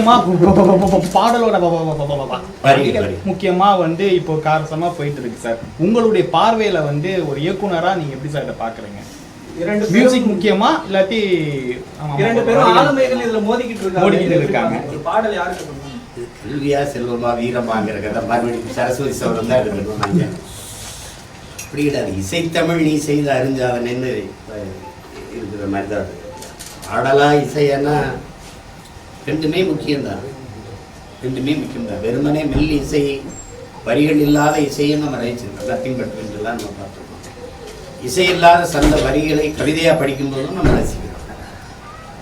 முக்கியமா பாடலோட ப- ப- ப- ப- ப- வரிகள், வரி. முக்கியமா வந்து இப்போ காரசமா போயிட்டு இருக்கு சார் உங்களுடைய பார்வையில வந்து ஒரு இயக்குனரா நீங்க எப்படி சார் இதை பாக்குறீங்க இரண்டு மியூசிக் முக்கியமா இல்லாட்டி இரண்டு பேரும். ஆளுமைகள் இதுல மோதிக்கிட்டு இருக்காங்க மோதிக்கிட்டு இருக்காங்க. ஒரு பாடல் யாருக்கு கல்வியா செல்வமா வீரமாங்கிற கதை மறுபடியும் சரஸ்வதி சௌரம் தான் எடுக்கணும் நாங்கள் அப்படி கிடையாது இசைத்தமிழ் நீ செய்த அறிஞ்சாதனன்னு அஹ், இருக்கிற மாதிரி தான். பாடலா இசையன்னா ரெண்டுமே முக்கியம்தான். ரெண்டுமே முக்கியம்தான். வெறுமனே மெல் இசை வரிகள் இல்லாத இசையை நம்ம ரசிச்சிருக்கோம். நத்திங் பட் வென்றெல்லாம் நம்ம பார்த்துருக்கோம். இசை இல்லாத சந்த வரிகளை கவிதையாக படிக்கும்போதும் நம்ம ரசிக்கிறோம்.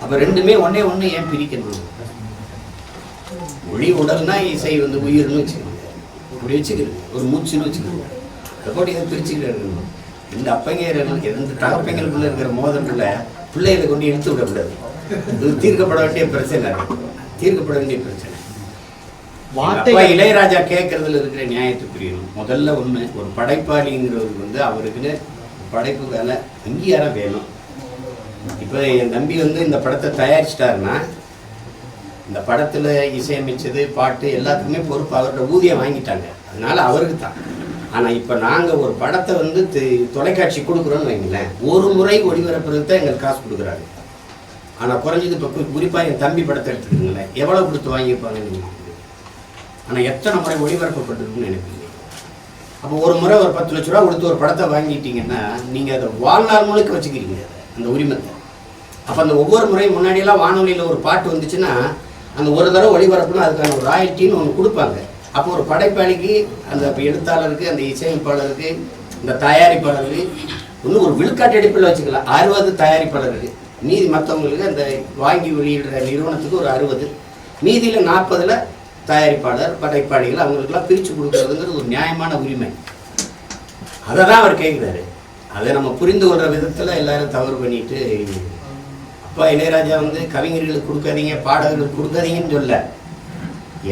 அப்போ ரெண்டுமே ஒன்றே ஒன்று ஏன் பிரிக்கணும்? மொழி உடல்னா இசை வந்து உயிர்னு வச்சுக்கோங்க. இப்படி வச்சுக்கிறது. ஒரு மூச்சுன்னு வச்சுக்கோங்க. எப்படி இதை பிரிச்சுக்கிட்டு இருக்கணும். இந்த அப்பங்க இருந்து தகப்பங்களுக்குள்ள இருக்கிற மோதல்களை பிள்ளைகளை கொண்டு எடுத்து விடக்கூடாது. இது தீர்க்கப்பட வேண்டிய பிரச்சனை. தீர்க்கப்பட வேண்டிய பிரச்சனை. அப்பா இளையராஜா கேட்கறதுல இருக்கிற நியாயத்தை புரியணும் முதல்ல ஒண்ணு ஒரு படைப்பாளிங்கிறவருக்கு வந்து அவருக்குன்னு படைப்பு வேலை அங்கீகாரம் வேணும். இப்போ என் தம்பி வந்து இந்த படத்தை தயாரிச்சிட்டாருன்னா இந்த படத்துல இசையமைச்சது பாட்டு எல்லாத்துக்குமே பொறுப்பு. அவரோட ஊதியம் வாங்கிட்டாங்க. அதனால அவருக்கு தான் ஆனா இப்ப நாங்க ஒரு படத்தை வந்து தொலைக்காட்சி கொடுக்குறோம்னு வைங்களேன் ஒரு முறை ஒளிபரப்புறதுக்கு தான் எங்களுக்கு காசு கொடுக்குறாங்க ஆனால் குறைஞ்சது இப்போ குறிப்பாக என் தம்பி படத்தை எடுத்துக்கோங்களேன். எவ்வளோ கொடுத்து வாங்கியிருப்பாங்க எனக்கு ஆனால் எத்தனை முறை ஒளிபரப்பப்பட்டிருக்குன்னு எனக்கு அப்போ ஒரு முறை ஒரு பத்து லட்ச ரூபா கொடுத்து ஒரு படத்தை வாங்கிட்டீங்கன்னா நீங்கள் அதை வாழ்நாள் முழுக்க வச்சுக்கிறீங்க அதை, அந்த உரிமத்தை. அப்போ அந்த ஒவ்வொரு முறையும் முன்னாடியெல்லாம் வானொலியில் ஒரு பாட்டு வந்துச்சுன்னா அந்த ஒரு தடவை ஒளிபரப்புனா அதுக்கான ஒரு ராயல்ட்டின்னு ஒன்று கொடுப்பாங்க. அப்போ ஒரு படைப்பாளிக்கு அந்த எழுத்தாளருக்கு அந்த இசையமைப்பாளருக்கு இந்த தயாரிப்பாளருக்கு இன்னும் ஒரு விழுக்காட்டு அடிப்பில் வச்சுக்கலாம். அறுபது தயாரிப்பாளருக்கு. மீதி மற்றவங்களுக்கு அந்த வாங்கி வெளியிடுற நிறுவனத்துக்கு ஒரு அறுபது. மீதியில் நாற்பதில் தயாரிப்பாளர் படைப்பாளிகள் அவங்களுக்கெல்லாம் பிரித்து கொடுக்குறதுங்கிறது ஒரு நியாயமான உரிமை. அதை தான் அவர் கேட்குறாரு அதை நம்ம புரிந்து கொள்கிற விதத்தில் எல்லாரும் தவறு பண்ணிட்டு அப்பா இளையராஜா வந்து கவிஞர்களுக்கு கொடுக்காதீங்க பாடகர்களுக்கு கொடுக்காதீங்கன்னு சொல்ல.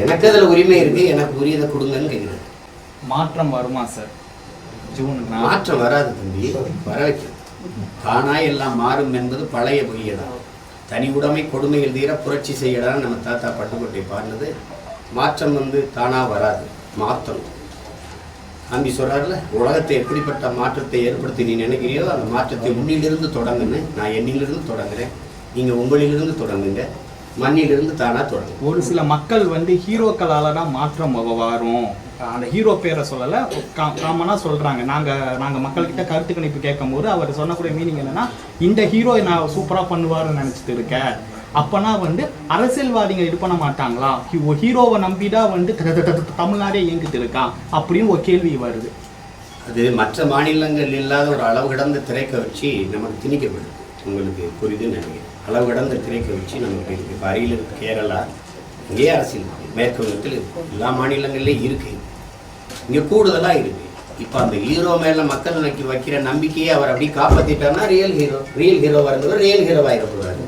எனக்கு அதில் உரிமை இருக்கு எனக்கு உரியதை கொடுங்கன்னு கேட்குறாரு மாற்றம் வருமா சார்? ஜூன். மாற்றம் வராது தம்பி வர வைக்கும் தானா எல்லாம் மாறும் என்பது பழைய பொய்யதான். தனி உடைமை கொடுமைகள் தீர புரட்சி செய்யடான்னு நம்ம தாத்தா பட்டுக்கோட்டை பாடினது மாற்றம் வந்து தானா வராது மாற்றணும். அம்பி சொல்கிறார்ல உலகத்தை எப்படிப்பட்ட மாற்றத்தை ஏற்படுத்தி நீ நினைக்கிறியோ அந்த மாற்றத்தை உன்னிலிருந்து தொடங்குன்னு நான் என்னிலிருந்து தொடங்குறேன். நீங்க உங்களிலிருந்து தொடங்குங்க மண்ணிலிருந்து தானா தொடங்கும். ஒரு சில மக்கள் வந்து ஹீரோக்களால் தான் மாற்றம் வரும். அந்த ஹீரோ பேரை சொல்லலை காமனாக சொல்கிறாங்க நாங்கள் நாங்கள் மக்கள்கிட்ட கருத்து கணிப்பு கேட்கும்போது அவர் சொன்னக்கூடிய மீனிங் என்னென்னா இந்த ஹீரோ நான் சூப்பராக பண்ணுவாருன்னு நினச்சிட்டு இருக்கேன் அப்போனா வந்து அரசியல்வாதிங்க இது பண்ண மாட்டாங்களா? ஹீரோவை நம்பிதான் வந்து தமிழ்நாடே இயங்கிட்டு இருக்கான் அப்படின்னு ஒரு கேள்வி வருது. அது மற்ற மாநிலங்கள் இல்லாத ஒரு அளவு கடந்த திரைக்க வச்சு நமக்கு திணிக்கப்படுது. உங்களுக்கு புரியுதுன்னு நினைக்கிறேன். அளவு கடந்த திரைக்க வச்சு நமக்கு இருக்குது இப்போ அருகில் இருக்குது கேரளா இங்கேயே அரசியல் இருக்கு. மேற்கு வங்கத்தில் எல்லா மாநிலங்கள்லேயும் இருக்குது இங்கே கூடுதலாக இருக்கு. இப்போ அந்த ஹீரோ மேல மக்கள் நோக்கி வைக்கிற நம்பிக்கையை அவர் அப்படி காப்பாத்திட்டாருன்னா ரியல் ஹீரோ ரியல் ஹீரோவாக இருந்தவர் ரியல் ஹீரோ ஆயிடக்கூடாது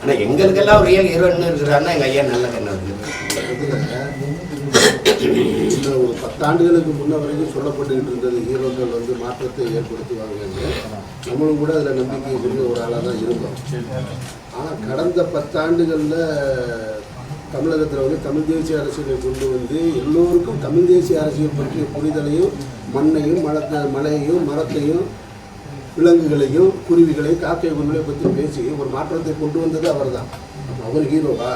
ஆனால் எங்களுக்கெல்லாம் ரியல் ஹீரோ என்ன இருக்கிறாருன்னா எங்கள் ஐயா நல்ல கண்ணு இந்த ஒரு பத்தாண்டுகளுக்கு முன்ன வரைக்கும் சொல்லப்பட்டுக்கிட்டு இருந்தது ஹீரோக்கள் வந்து மாற்றத்தை ஏற்படுத்துவாங்க நம்மளும் கூட அதில் நம்பிக்கை கொண்டு ஒரு ஆளாக தான் இருந்தோம். ஆனால் கடந்த பத்தாண்டுகளில் தமிழகத்தில் வந்து தமிழ் தேசிய அரசியலை கொண்டு வந்து எல்லோருக்கும் தமிழ் தேசிய அரசியல் பற்றிய புரிதலையும் மண்ணையும் மலத்தை மலையையும் மரத்தையும் விலங்குகளையும் குருவிகளையும் காக்கை குருவிகளை பற்றி பேசி ஒரு மாற்றத்தை கொண்டு வந்தது அவர் தான் அவர் ஹீரோவா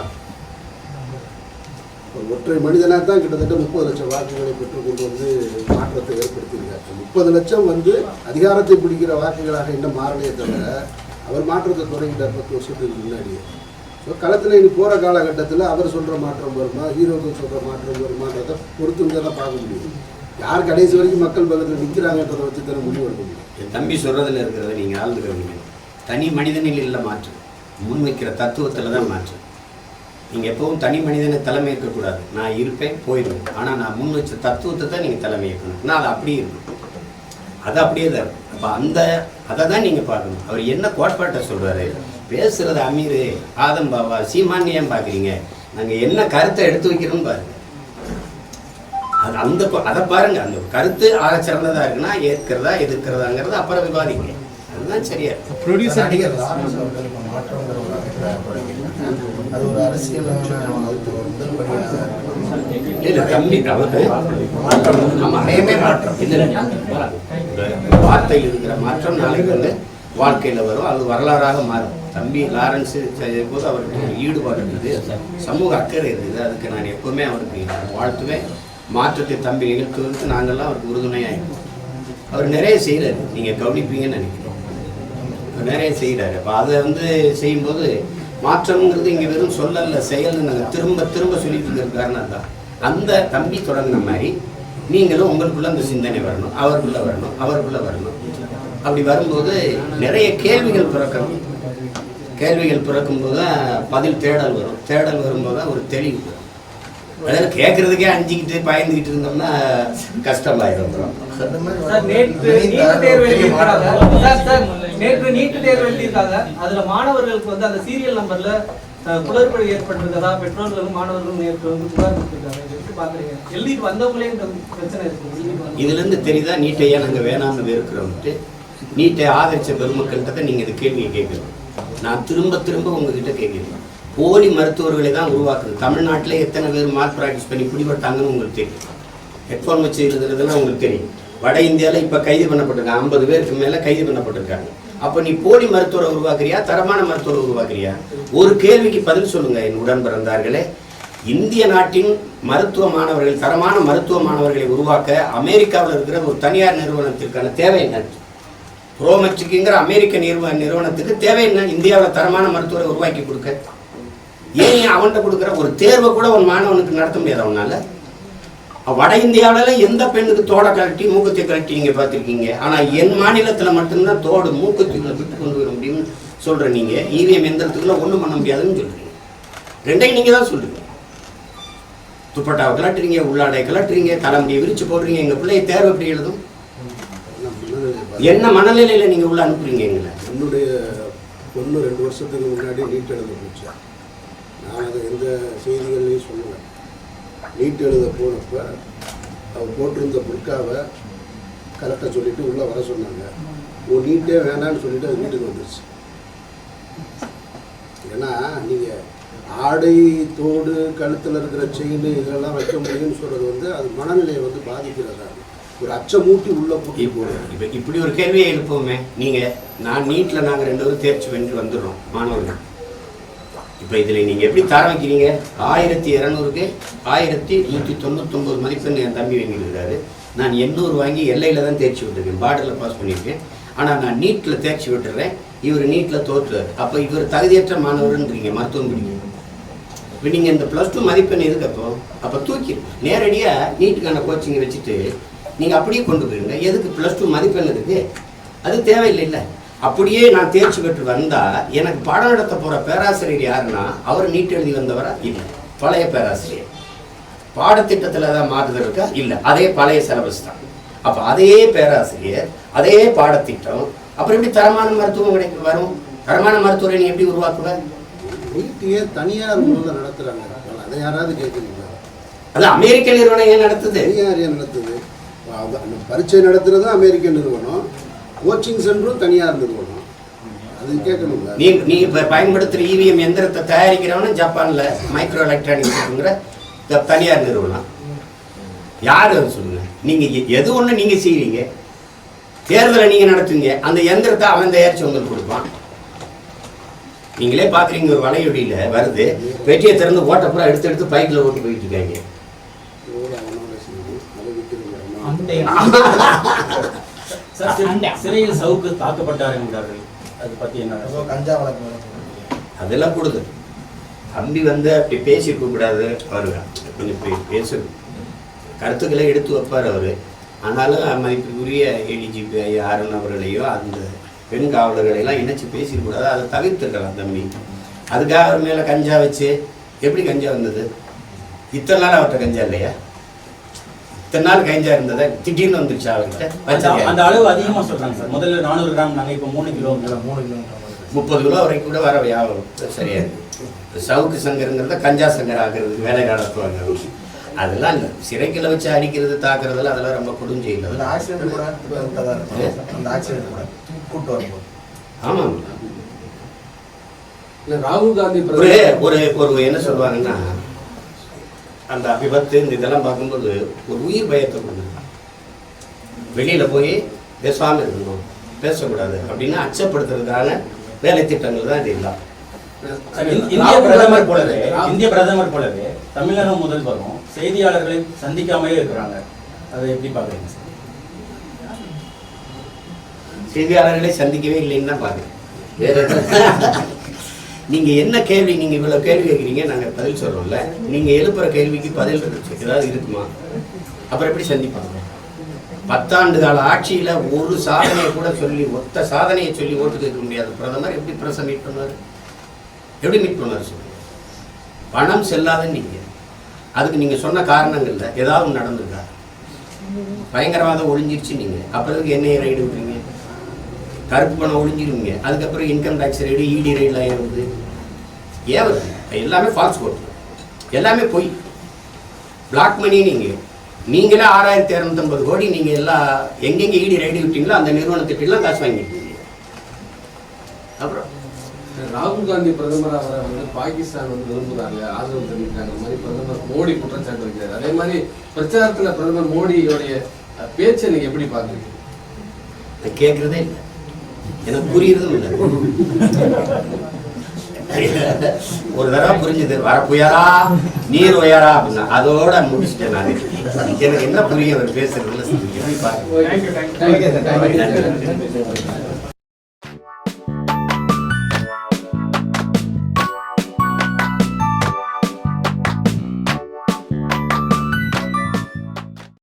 ஒற்றை மனிதனாக தான் கிட்டத்தட்ட முப்பது லட்சம் வாக்குகளை பெற்று கொண்டு வந்து மாற்றத்தை ஏற்படுத்தியிருக்காரு. முப்பது லட்சம் வந்து அதிகாரத்தை பிடிக்கிற வாக்குகளாக இன்னும் மாறலையே தவிர அவர் மாற்றத்தை தொடங்கிட்டார் பத்து வருஷத்துக்கு முன்னாடியே. ஸோ களத்தில் இனி போகிற காலகட்டத்தில் அவர் சொல்கிற மாற்றம் வருமா? ஹீரோக்கள் சொல்கிற மாற்றம் வருமானதை பொறுத்து தான் பார்க்க முடியும். யார் கடைசி வரைக்கும் மக்கள் பக்கத்தில் நிற்கிறாங்கன்றதை வச்சு தானே முடிவு எடுக்க முடியும். என் தம்பி சொல்கிறதில் இருக்கிறத நீங்கள் ஆழ்ந்துக்கிறவங்க தனி மனிதனில் இல்லை மாற்றம் முன்வைக்கிற தத்துவத்தில் தான் மாற்று. நீங்கள் எப்பவும் தனி மனிதனை தலைமை இருக்கக்கூடாது நான் இருப்பேன் போயிடுவேன். ஆனால் நான் முன் வச்ச தத்துவத்தை தான் நீங்கள் தலைமை ஏற்கணும் நான் அது அப்படியே இருக்கும் அது அப்படியே தான் இருக்கும். அப்போ அந்த அதை தான் நீங்கள் பார்க்கணும். அவர் என்ன கோட்பாட்டை சொல்கிறாரு பேசுறது அமீர் ஆதம் பாபா சீமான் ஏன் பாக்குறீங்க நாங்க என்ன கருத்தை எடுத்து வைக்கிறோம்னு பாருங்க. அது அந்த அதை பாருங்க. அந்த கருத்து ஆக சிறந்ததா இருக்குன்னா ஏற்கிறதா எதிர்க்கிறதாங்கிறத அப்புறம் விவாதிங்க. அதுதான் சரியா. ப்ரொடியூசர் நடிகர். அது ஒரு ஆமா, நேமே மாற்றம். வார்த்தையில் இருக்கிற மாற்றம் நாளைக்கு வந்து வாழ்க்கையில் வரும். அது வரலாறாக மாறும். தம்பி லாரன்ஸ் செய்யும் போது அவருக்கு ஈடுபாடு இருக்குது சமூக அக்கறை இருக்குது அதுக்கு நான் எப்போவுமே அவருக்கு வாழ்த்துவேன். மாற்றத்தை தம்பி நிகழ்த்துவதற்கு நாங்கள்லாம் அவருக்கு உறுதுணையாக இருக்கோம் அவர் நிறைய செய்கிறாரு நீங்கள் கவனிப்பீங்கன்னு நினைக்கிறோம். அவர் நிறைய செய்கிறாரு அப்போ அதை வந்து செய்யும்போது மாற்றம்ங்கிறது இங்கே வெறும் சொல்லல செயல்னு நாங்கள் திரும்ப திரும்ப சொல்லிட்டு இருக்கிற காரணம் தான் அந்த தம்பி தொடங்கின மாதிரி நீங்களும் உங்களுக்குள்ள அந்த சிந்தனை வரணும். அவருக்குள்ளே வரணும். அவருக்குள்ளே வரணும். அப்படி வரும்போது நிறைய கேள்விகள் பிறக்கணும் கேள்விகள் பிறக்கும்போது தான் பதில் தேடல் வரும். தேடல் வரும்போது தான் ஒரு தெளிவு வரும். அதாவது கேட்கறதுக்கே அஞ்சிக்கிட்டு பயந்துக்கிட்டு இருந்தோம்னா கஷ்டமாயிரும் நேற்று நீட் தேர்வு எழுதியிருக்காங்க. அதுல மாணவர்களுக்கு வந்து அந்த சீரியல் நம்பர்ல குளறுபடி ஏற்பட்டிருக்கதா? பெற்றோர்களும் மாணவர்களும் நேற்று வந்து புகார் கொடுத்திருக்காங்க. எழுதிட்டு வந்தவங்களே இந்த பிரச்சனை இருக்கு. வந்தவங்க. இதுலேருந்து தெரியுதா? நீட்டையா நாங்கள் வேணாம்னு வெறுக்கிறோம்ட்டு? நீட்டை ஆதரிச்ச பெருமக்கள்கிட்ட தான் நீங்கள் இந்த கேள்வியை கேட்கணும். நான் திரும்ப திரும்ப உங்ககிட்ட கேட்குறேன். போலி மருத்துவர்களை தான் உருவாக்குது. தமிழ்நாட்டில் எத்தனை பேர் மார்க் ப்ராக்டிஸ் பண்ணி பிடிபட்டாங்கன்னு உங்களுக்கு தெரியும். ஹெட்ஃபோன் வச்சு இருக்கிறதுலாம் உங்களுக்கு தெரியும். வட இந்தியாவில் இப்போ கைது பண்ணப்பட்டிருக்காங்க ஐம்பது பேருக்கு மேலே கைது பண்ணப்பட்டிருக்காங்க. அப்போ நீ போலி மருத்துவரை உருவாக்குறியா? தரமான மருத்துவரை உருவாக்குறியா? ஒரு கேள்விக்கு பதில் சொல்லுங்க என் உடன் பிறந்தார்களே. இந்திய நாட்டின் மருத்துவ மாணவர்கள் தரமான மருத்துவ மாணவர்களை உருவாக்க அமெரிக்காவில் இருக்கிற ஒரு தனியார் நிறுவனத்திற்கான தேவை என்ன? ரோமச்சுக்குங்கிற அமெரிக்க நிறுவ நிறுவனத்துக்கு தேவை என்ன இந்தியாவில் தரமான மருத்துவரை உருவாக்கி கொடுக்க. ஏன் அவன்கிட்ட கொடுக்குற? ஒரு தேர்வை கூட ஒரு மாணவனுக்கு நடத்த முடியாது அவனால். வட இந்தியாவிலலாம் எந்த பெண்ணுக்கு தோட கழட்டி மூக்குத்தி கழட்டி நீங்கள் பார்த்துருக்கீங்க? ஆனால் என் மாநிலத்தில் மட்டும்தான் தோடு மூக்குத்திக்குள்ள விட்டு கொண்டு வர முடியும்னு சொல்கிற நீங்கள் இவிஎம் எந்திரத்துக்குள்ளே ஒன்றும் பண்ண முடியாதுன்னு சொல்கிறீங்க ரெண்டையும் நீங்கள் தான் சொல்றீங்க. துப்பட்டாவை கலட்டுறீங்க உள்ளாடை கலட்டுறீங்க தலைமுடியை விரிச்சு போடுறீங்க எங்கள் பிள்ளைய தேர்வு எப்படி எழுதும்? என்ன மனநிலையில நீங்க உள்ள அனுப்புறீங்க எங்களை? என்னுடைய பொண்ணு ரெண்டு வருஷத்துக்கு முன்னாடி நீட் எழுத போச்சு. நான் அதை எந்த செய்திகள்லையும் சொல்லுவேன் நீட் எழுத போனப்ப அவர் போட்டிருந்த புர்காவை கரெக்டாக சொல்லிட்டு உள்ளே வர சொன்னாங்க. ஓ நீட்டே வேணான்னு சொல்லிட்டு அது வீட்டுக்கு வந்துருச்சு. ஏன்னா நீங்கள் ஆடை தோடு கழுத்தில் இருக்கிற செயின் இதெல்லாம் வைக்க முடியும்னு சொல்கிறது வந்து அது மனநிலையை வந்து பாதிக்கிறதா? ஒரு அச்சமூட்டி உள்ளே பூட்டி போடுறது இப்ப இப்படி ஒரு கேள்வியை எழுப்புவோமே. நீங்க நான் நீட்ல நாங்க ரெண்டு பேரும் தேர்ச்சி வென்று வந்துடுறோம் மாணவர்கள். இப்ப இதுல நீங்க எப்படி தர வைக்கிறீங்க? ஆயிரத்தி இரநூறுக்கு ஆயிரத்தி நூத்தி தொண்ணூத்தொன்பது மதிப்பெண் என் தம்பி வாங்கியிருக்காரு நான் எண்ணூறு வாங்கி எல்லையில தான் தேர்ச்சி விட்டுருக்கேன் பார்டரில் பாஸ் பண்ணியிருக்கேன். ஆனா நான் நீட்ல தேர்ச்சி விட்டுறேன் இவர் நீட்ல தோற்றுறாரு அப்ப இவர் தகுதியற்ற மாணவர்ன்றீங்க மருத்துவம் படிக்க. இப்போ நீங்கள் இந்த ப்ளஸ் டூ மதிப்பெண் எதுக்கு அப்போ? அப்போ தூக்கிடு நேரடியாக நீட்டுக்கான கோச்சிங்கை வச்சுட்டு நீங்கள் அப்படியே கொண்டு போயிருங்க. எதுக்கு? ப்ளஸ் டூ மதிப்பெண் இருக்கு? அது தேவையில்லை இல்லை. அப்படியே நான் தேர்ச்சி பெற்று வந்தால் எனக்கு பாடம் நடத்த போகிற பேராசிரியர் யாருன்னா அவர் நீட் எழுதி வந்தவரா? இல்லை. பழைய பேராசிரியர். பாடத்திட்டத்தில் தான் மாறுதல் இருக்கா? இல்லை. அதே பழைய சிலபஸ் தான். அப்போ அதே பேராசிரியர் அதே பாடத்திட்டம் அப்புறம் எப்படி தரமான மருத்துவம் கிடைக்கும் வரும்? தரமான மருத்துவரை நீ எப்படி உருவாக்குவ? நீட்டியே தனியார் முதல்ல நடத்துகிறாங்க அதை யாராவது கேட்குறீங்களா? அது அமெரிக்க நிறுவனம் ஏன் நடத்துது? தனியார் ஏன் நடத்துது? அது அந்த பரீட்சை நடத்துறது அமெரிக்க நிறுவனம். கோச்சிங் சென்டரும் தனியார் நிறுவனம். அது கேட்கணுங்களா நீ நீ இப்ப பயன்படுத்துற இவிஎம் எந்திரத்தை தயாரிக்கிறவனும் ஜப்பான்ல மைக்ரோ எலக்ட்ரானிக்ஸ்ங்கிற தனியார் நிறுவனம். யாரு அது சொல்லுங்க? நீங்க எ- எது ஒண்ணு நீங்க செய்றீங்க? தேர்தலை நீங்க நடத்துவீங்க அந்த எந்திரத்தை அவன் தயாரிச்சு உங்களுக்கு கொடுப்பான். நீங்களே பாக்குறீங்க ஒரு வலையொலியில வருது. வெட்டியை திறந்து ஓட்ட பூரா எடுத்து எடுத்து பைக்ல ஓட்டி போயிட்டு இருக்காங்க எவ்வளோ அவனோட செய்யணும் அதை சிறையில் சவுக்கு தாக்கப்பட்டார் என்கிறார்கள் அது பத்தி என்ன? கஞ்சா வழக்கு. அதெல்லாம் கூடுது தம்பி வந்து அப்படி பேசியிருக்க கூடாது அவர் கொஞ்சம் பேசு கருத்துக்களை எடுத்து வைப்பார் அவர். ஆனாலும் மதிப்புக்குரிய ஏடிஜிபி ஐயா அருண் அவர்களையோ அந்த பெண் காவலர்களையெல்லாம் இணைச்சு பேசியிருக்கூடாது அதை தவிர்த்துருக்கலாம் தம்பி. அதுக்காக அவர் மேலே கஞ்சா வச்சு எப்படி கஞ்சா வந்தது? இத்தனை நாள் அவர்கிட்ட கஞ்சா இல்லையா? இத்தனை நாள் கஞ்சா இருந்ததா திடீர்னு வந்துருச்சா அவர்கிட்ட அந்த அளவு அதிகமா சொல்றாங்க சார். முதல்ல நானூறு கிராம் நாங்க இப்போ மூணு கிலோ. மூணு வருது. முப்பது கிலோ வரைக்கும் கூட வர வியாபாரம் சரியா இருக்கு சவுக்கு சங்கருங்கிறத கஞ்சா சங்கர் ஆக்குறதுக்கு வேலை நடத்துவாங்க. அதெல்லாம் இல்லை. சிறைக்குள்ள வச்சு அடிக்கிறது தாக்குறதுல அதெல்லாம் ரொம்ப கொடுஞ்செயல் அந்த ஆக்சிடென்ட் கூட. அந்த ஆக்சிடென்ட் கூட. கூட்டு வரும்போது ஆமாம் இல்ல ராகுல் காந்தி ஒரு ஒரு என்ன சொல்லுவாங்கன்னா அந்த விபத்து இந்த இதெல்லாம் பார்க்கும்போது ஒரு உயிர் பயத்தை கொடுக்குது. வெளியில போய் பேசாம இருக்கணும் பேசக்கூடாது. அப்படின்னு அச்சப்படுத்துறதுக்கான வேலை திட்டங்கள் தான் இது இந்- இந்திய பிரதமர் போலவே. இந்திய பிரதமர் போலவே தமிழக முதல்வரும் செய்தியாளர்களை சந்திக்காமலே இருக்கிறாங்க. அதை எப்படி பாக்குறீங்க சார்? செய்தியாளர்களை சந்திக்கவே இல்லைன்னு தான் பாக்குறேன் வேற நீங்கள் என்ன கேள்வி நீங்கள் இவ்வளோ கேள்வி கேட்குறீங்க நாங்கள் பதில் சொல்கிறோம்ல நீங்கள் எழுப்புற கேள்விக்கு பதில் ஏதாவது இருக்குமா? அப்புறம் எப்படி சந்திப்பாங்க? பத்தாண்டு கால ஆட்சியில் ஒரு சாதனையை கூட சொல்லி ஒத்த சாதனையை சொல்லி ஓட்டு கேட்க முடியாது. பிரதமர் எப்படி பிரசம் மீட் பண்ணாரு எப்படி மீட் பண்ணாரு சொல்லுங்க. பணம் செல்லாதுன்னு நீங்கள் அதுக்கு நீங்கள் சொன்ன காரணங்கள்ல ஏதாவது நடந்திருக்கா? பயங்கரவாதம் ஒழிஞ்சிருச்சு நீங்கள் அப்புறம் என்ன ரைடு விட்டுருங்க கருப்பு பணம் ஒழிஞ்சிருவீங்க அதுக்கப்புறம் இன்கம் டேக்ஸ் ரைடு இடி வருது ஏன் வருது? எல்லாமே ஃபால்ஸ் கோட் எல்லாமே பொய். பிளாக் மணி நீங்க. நீங்களே ஆறாயிரத்தி இரநூத்தம்பது கோடி நீங்க எல்லா எங்கெங்க இடி ரைடு விட்டீங்களோ அந்த நிறுவனத்திட்டலாம் காசு வாங்கிருக்கீங்க அப்புறம்? ராகுல் காந்தி பிரதமர் அவரை வந்து பாகிஸ்தான் வந்து விரும்புறாங்க ஆதரவு தெரிவிக்கிறாங்க. அந்த மாதிரி பிரதமர் மோடி குற்றச்சாட்டு வைக்கிறார். அதே மாதிரி பிரச்சாரத்துல பிரதமர் மோடியோடைய பேச்சை நீங்க எப்படி பாக்குறீங்க நான் கேட்கறதே இல்லை. எனக்கு புரியுறதும் இல்லை. ஒரு தடவை புரிஞ்சுது வர புயலா? நீர் உயரா? அப்படின்னா அதோட முடிச்சிட்டேன் நான். எனக்கு என்ன புரியும் அவர் பேசுறதுல பாருங்க.